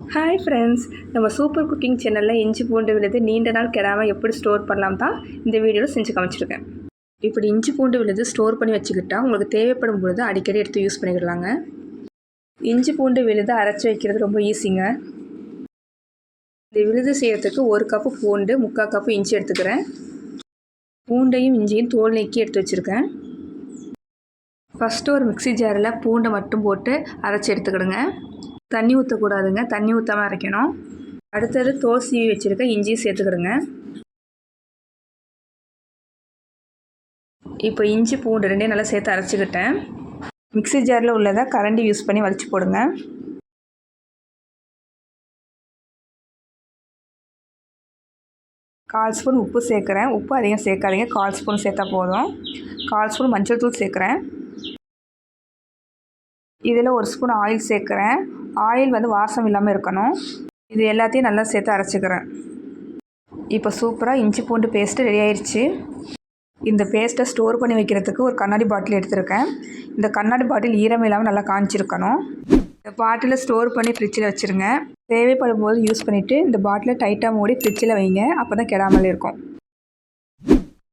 Hi friends நம்ம super cooking சேனலில் இஞ்சி பூண்டு விழுது நீண்ட நாள் கெடாமல் எப்படி ஸ்டோர் பண்ணலாம் தான் இந்த வீடியோவில் செஞ்சு காமிச்சிருக்கேன். இப்படி இஞ்சி பூண்டு விழுது ஸ்டோர் பண்ணி வச்சுக்கிட்டால் உங்களுக்கு தேவைப்படும் பொழுது அடிக்கடி எடுத்து யூஸ் பண்ணிக்கிடலாங்க இஞ்சி பூண்டு விழுது அரைச்சி வைக்கிறது ரொம்ப ஈஸிங்க இந்த விழுது செய்கிறதுக்கு ஒரு கப்பு பூண்டு முக்கால் கப்பு இஞ்சி எடுத்துக்கிறேன். பூண்டையும் இஞ்சியும் தோல் நீக்கி எடுத்து வச்சுருக்கேன். ஃபஸ்ட்டு ஒரு மிக்ஸி ஜாரில் பூண்டை மட்டும் போட்டு அரைச்சி எடுத்துக்கிடுங்க. தண்ணி ஊற்றக்கூடாதுங்க தண்ணி ஊற்றாமல் அரைக்கணும். அடுத்தது தோல் சீவி வச்சுருக்க இஞ்சியும் சேர்த்துக்கிடுங்க. இப்போ இஞ்சி பூண்டு ரெண்டையும் நல்லா சேர்த்து அரைச்சிக்கிட்டேன். மிக்சி ஜாரில் உள்ளதை கரண்டி யூஸ் பண்ணி வலிச்சு போடுங்க. கால் ஸ்பூன் உப்பு சேர்க்குறேன். உப்பு அதிகம் சேர்க்காதீங்க. கால் ஸ்பூன் சேர்த்தா போதும். கால் ஸ்பூன் மஞ்சள் தூள் சேர்க்குறேன். இதில் ஒரு ஸ்பூன் ஆயில் சேர்க்குறேன். ஆயில் வந்து வாசம் இல்லாமல் இருக்கணும். இது எல்லாத்தையும் நல்லா சேர்த்து அரைச்சிக்கிறேன். இப்போ சூப்பராக இஞ்சி பூண்டு பேஸ்ட்டு ரெடி ஆயிடுச்சு. இந்த பேஸ்ட்டை ஸ்டோர் பண்ணி வைக்கிறதுக்கு ஒரு கண்ணாடி பாட்டில் எடுத்திருக்கேன். இந்த கண்ணாடி பாட்டில் ஈரம் இல்லாமல் நல்லா காஞ்சிருக்கணும். இந்த பாட்டிலில் ஸ்டோர் பண்ணி ஃப்ரிட்ஜில் வச்சுருங்க. தேவைப்படும் போது யூஸ் பண்ணிவிட்டு இந்த பாட்டிலை டைட்டாக மூடி ஃப்ரிட்ஜில் வைங்க. அப்போ தான் கெடாமல் இருக்கும்.